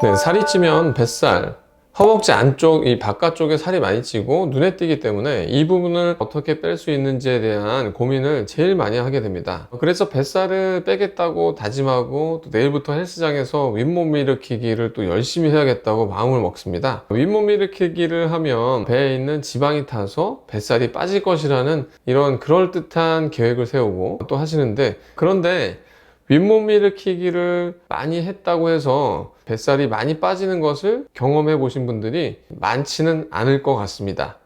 네, 살이 찌면 뱃살, 허벅지 안쪽, 이 바깥쪽에 살이 많이 찌고 눈에 띄기 때문에 이 부분을 어떻게 뺄 수 있는지에 대한 고민을 제일 많이 하게 됩니다. 그래서 뱃살을 빼겠다고 다짐하고 또 내일부터 헬스장에서 윗몸 일으키기를 또 열심히 해야겠다고 마음을 먹습니다. 윗몸 일으키기를 하면 배에 있는 지방이 타서 뱃살이 빠질 것이라는 이런 그럴듯한 계획을 세우고 또 하시는데 그런데 윗몸 일으키기를 많이 했다고 해서 뱃살이 많이 빠지는 것을 경험해 보신 분들이 많지는 않을 것 같습니다.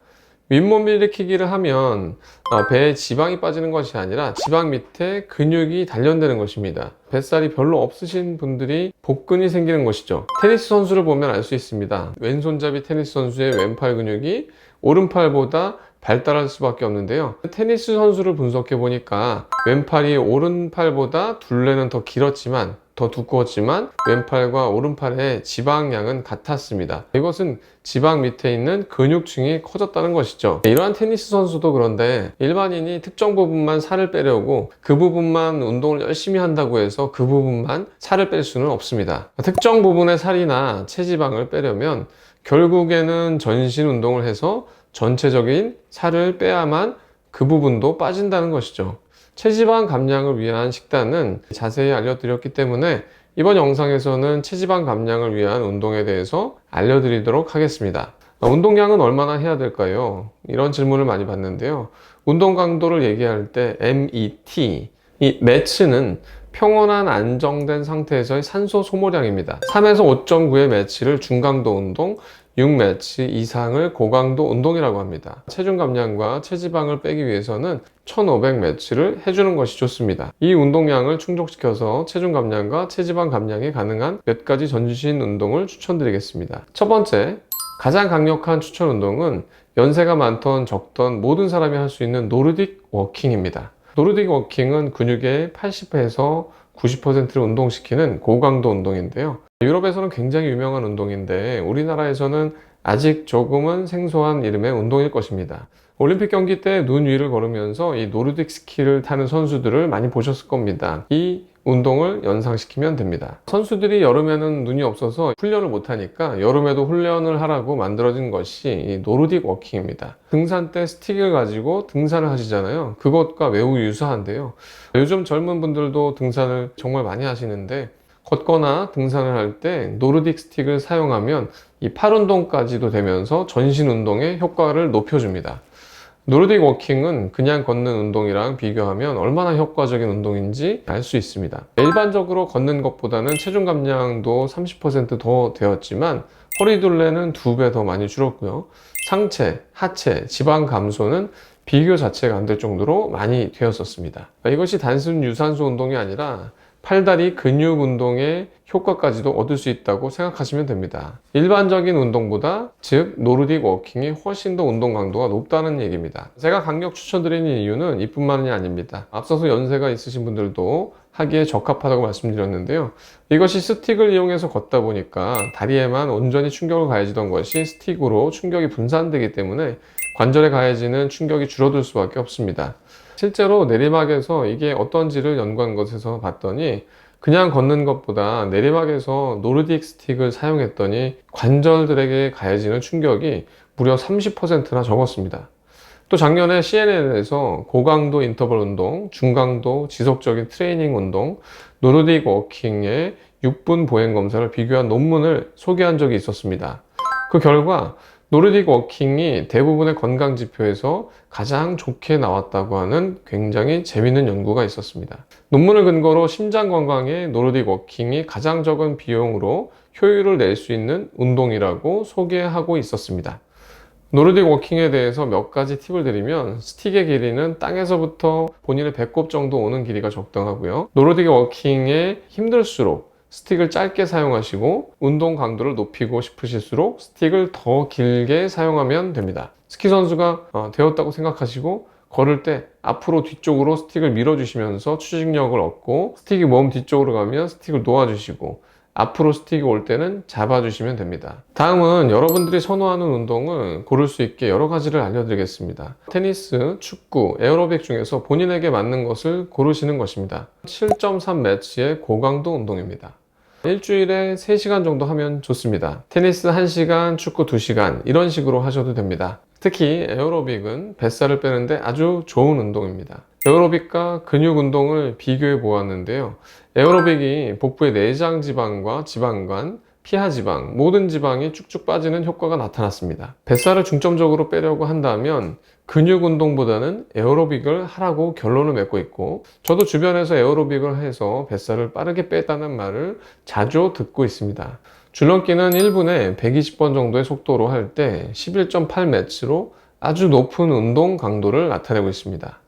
윗몸 일으키기를 하면 어, 배에 지방이 빠지는 것이 아니라 지방 밑에 근육이 단련되는 것입니다. 뱃살이 별로 없으신 분들이 복근이 생기는 것이죠. 테니스 선수를 보면 알 수 있습니다. 왼손잡이 테니스 선수의 왼팔 근육이 오른팔보다 발달할 수밖에 없는데요. 테니스 선수를 분석해 보니까 왼팔이 오른팔보다 둘레는 더 길었지만 더 두꺼웠지만 왼팔과 오른팔의 지방량은 같았습니다. 이것은 지방 밑에 있는 근육층이 커졌다는 것이죠. 이러한 테니스 선수도 그런데 일반인이 특정 부분만 살을 빼려고 그 부분만 운동을 열심히 한다고 해서 그 부분만 살을 뺄 수는 없습니다. 특정 부분의 살이나 체지방을 빼려면 결국에는 전신 운동을 해서 전체적인 살을 빼야만 그 부분도 빠진다는 것이죠. 체지방 감량을 위한 식단은 자세히 알려드렸기 때문에 이번 영상에서는 체지방 감량을 위한 운동에 대해서 알려드리도록 하겠습니다. 아, 운동량은 얼마나 해야 될까요? 이런 질문을 많이 받는데요. 운동 강도를 얘기할 때 MET, 이 매치는 평온한 안정된 상태에서의 산소 소모량입니다. 3에서 5.9의 매치를 중강도 운동, 6매치 이상을 고강도 운동이라고 합니다. 체중 감량과 체지방을 빼기 위해서는 1500매치를 해주는 것이 좋습니다. 이 운동량을 충족시켜서 체중 감량과 체지방 감량이 가능한 몇 가지 전신 운동을 추천드리겠습니다. 첫 번째, 가장 강력한 추천 운동은 연세가 많던 적던 모든 사람이 할 수 있는 노르딕 워킹입니다. 노르딕 워킹은 근육의 80에서 90%를 운동시키는 고강도 운동인데요. 유럽에서는 굉장히 유명한 운동인데 우리나라에서는 아직 조금은 생소한 이름의 운동일 것입니다. 올림픽 경기 때 눈 위를 걸으면서 이 노르딕 스키를 타는 선수들을 많이 보셨을 겁니다. 이 운동을 연상시키면 됩니다. 선수들이 여름에는 눈이 없어서 훈련을 못하니까 여름에도 훈련을 하라고 만들어진 것이 이 노르딕 워킹입니다. 등산 때 스틱을 가지고 등산을 하시잖아요. 그것과 매우 유사한데요. 요즘 젊은 분들도 등산을 정말 많이 하시는데 걷거나 등산을 할 때 노르딕 스틱을 사용하면 이 팔 운동까지도 되면서 전신 운동의 효과를 높여줍니다. 노르딕 워킹은 그냥 걷는 운동이랑 비교하면 얼마나 효과적인 운동인지 알 수 있습니다. 일반적으로 걷는 것보다는 체중 감량도 30%더 되었지만 허리 둘레는 두 배 더 많이 줄었고요. 상체, 하체, 지방 감소는 비교 자체가 안 될 정도로 많이 되었었습니다. 이것이 단순 유산소 운동이 아니라 팔다리 근육 운동의 효과까지도 얻을 수 있다고 생각하시면 됩니다. 일반적인 운동보다 즉 노르딕 워킹이 훨씬 더 운동 강도가 높다는 얘기입니다. 제가 강력 추천드리는 이유는 이뿐만이 아닙니다. 앞서서 연세가 있으신 분들도 하기에 적합하다고 말씀드렸는데요. 이것이 스틱을 이용해서 걷다 보니까 다리에만 온전히 충격을 가해지던 것이 스틱으로 충격이 분산되기 때문에 관절에 가해지는 충격이 줄어들 수밖에 없습니다. 실제로 내리막에서 이게 어떤지를 연구한 것에서 봤더니 그냥 걷는 것보다 내리막에서 노르딕 스틱을 사용했더니 관절들에게 가해지는 충격이 무려 30%나 적었습니다. 또 작년에 CNN에서 고강도 인터벌 운동, 중강도 지속적인 트레이닝 운동, 노르딕 워킹의 6분 보행 검사를 비교한 논문을 소개한 적이 있었습니다. 그 결과 노르딕 워킹이 대부분의 건강 지표에서 가장 좋게 나왔다고 하는 굉장히 재밌는 연구가 있었습니다. 논문을 근거로 심장 건강에 노르딕 워킹이 가장 적은 비용으로 효율을 낼 수 있는 운동이라고 소개하고 있었습니다. 노르딕 워킹에 대해서 몇 가지 팁을 드리면 스틱의 길이는 땅에서부터 본인의 배꼽 정도 오는 길이가 적당하고요. 노르딕 워킹에 힘들수록 스틱을 짧게 사용하시고 운동 강도를 높이고 싶으실수록 스틱을 더 길게 사용하면 됩니다. 스키 선수가 어, 되었다고 생각하시고 걸을 때 앞으로 뒤쪽으로 스틱을 밀어주시면서 추진력을 얻고 스틱이 몸 뒤쪽으로 가면 스틱을 놓아주시고 앞으로 스틱이 올 때는 잡아주시면 됩니다. 다음은 여러분들이 선호하는 운동을 고를 수 있게 여러 가지를 알려드리겠습니다. 테니스, 축구, 에어로빅 중에서 본인에게 맞는 것을 고르시는 것입니다. 7.3 매치의 고강도 운동입니다. 일주일에 3시간 정도 하면 좋습니다. 테니스 1시간, 축구 2시간 이런 식으로 하셔도 됩니다. 특히 에어로빅은 뱃살을 빼는데 아주 좋은 운동입니다. 에어로빅과 근육 운동을 비교해 보았는데요. 에어로빅이 복부의 내장 지방과 지방관, 피하 지방, 모든 지방이 쭉쭉 빠지는 효과가 나타났습니다. 뱃살을 중점적으로 빼려고 한다면 근육 운동보다는 에어로빅을 하라고 결론을 맺고 있고 저도 주변에서 에어로빅을 해서 뱃살을 빠르게 뺐다는 말을 자주 듣고 있습니다. 줄넘기는 1분에 120번 정도의 속도로 할 때 11.8 매치로 아주 높은 운동 강도를 나타내고 있습니다.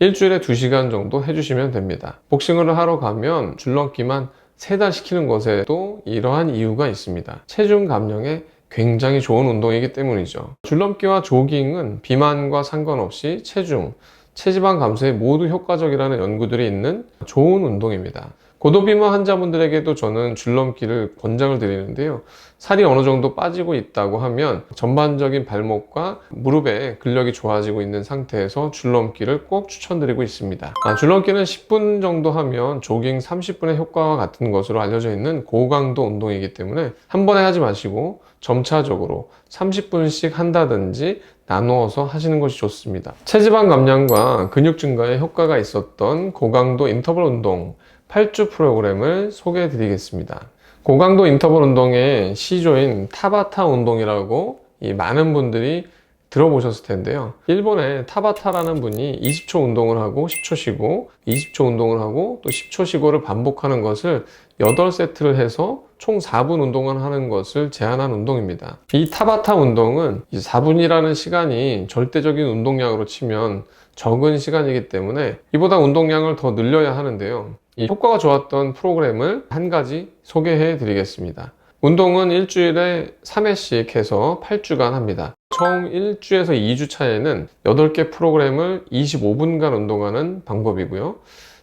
일주일에 2시간 정도 해주시면 됩니다. 복싱을 하러 가면 줄넘기만 3달 시키는 것에도 이러한 이유가 있습니다. 체중 감량에 굉장히 좋은 운동이기 때문이죠. 줄넘기와 조깅은 비만과 상관없이 체중, 체지방 감소에 모두 효과적이라는 연구들이 있는 좋은 운동입니다. 고도비만 환자분들에게도 저는 줄넘기를 권장을 드리는데요. 살이 어느 정도 빠지고 있다고 하면 전반적인 발목과 무릎의 근력이 좋아지고 있는 상태에서 줄넘기를 꼭 추천드리고 있습니다. 아, 줄넘기는 10분 정도 하면 조깅 30분의 효과와 같은 것으로 알려져 있는 고강도 운동이기 때문에 한 번에 하지 마시고 점차적으로 30분씩 한다든지 나누어서 하시는 것이 좋습니다. 체지방 감량과 근육 증가에 효과가 있었던 고강도 인터벌 운동 8주 프로그램을 소개해 드리겠습니다. 고강도 인터벌 운동의 시조인 타바타 운동이라고 이 많은 분들이 들어보셨을 텐데요. 일본의 타바타라는 분이 20초 운동을 하고 10초 쉬고 20초 운동을 하고 또 10초 쉬고를 반복하는 것을 8세트를 해서 총 4분 운동을 하는 것을 제한한 운동입니다. 이 타바타 운동은 4분이라는 시간이 절대적인 운동량으로 치면 적은 시간이기 때문에 이보다 운동량을 더 늘려야 하는데요. 이 효과가 좋았던 프로그램을 한 가지 소개해 드리겠습니다. 운동은 일주일에 3회씩 해서 8주간 합니다. 총 1주에서 2주 차에는 8개 프로그램을 25분간 운동하는 방법이고요.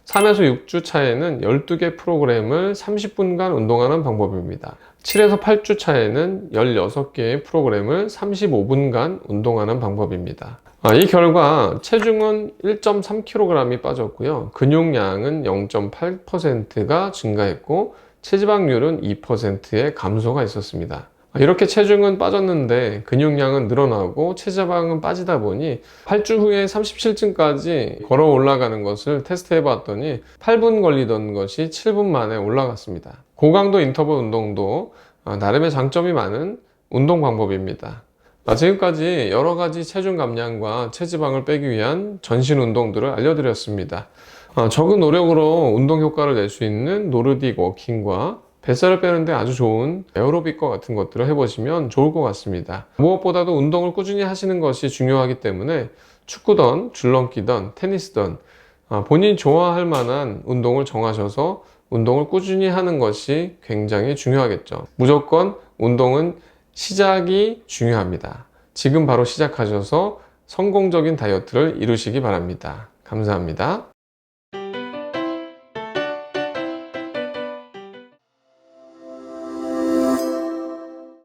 3에서 6주 차에는 12개 프로그램을 30분간 운동하는 방법입니다. 7에서 8주 차에는 16개의 프로그램을 35분간 운동하는 방법입니다. 아, 이 결과 체중은 1.3kg이 빠졌고요. 근육량은 0.8%가 증가했고 체지방률은 2%의 감소가 있었습니다. 아, 이렇게 체중은 빠졌는데 근육량은 늘어나고 체지방은 빠지다 보니 8주 후에 37층까지 걸어 올라가는 것을 테스트해 봤더니 8분 걸리던 것이 7분 만에 올라갔습니다. 고강도 인터벌 운동도 아, 나름의 장점이 많은 운동 방법입니다. 아, 지금까지 여러 가지 체중 감량과 체지방을 빼기 위한 전신 운동들을 알려드렸습니다. 아, 적은 노력으로 운동 효과를 낼 수 있는 노르딕 워킹과 뱃살을 빼는데 아주 좋은 에어로빅과 같은 것들을 해보시면 좋을 것 같습니다. 무엇보다도 운동을 꾸준히 하시는 것이 중요하기 때문에 축구든 줄넘기든 테니스든 아, 본인이 좋아할 만한 운동을 정하셔서 운동을 꾸준히 하는 것이 굉장히 중요하겠죠. 무조건 운동은 시작이 중요합니다. 지금 바로 시작하셔서 성공적인 다이어트를 이루시기 바랍니다. 감사합니다.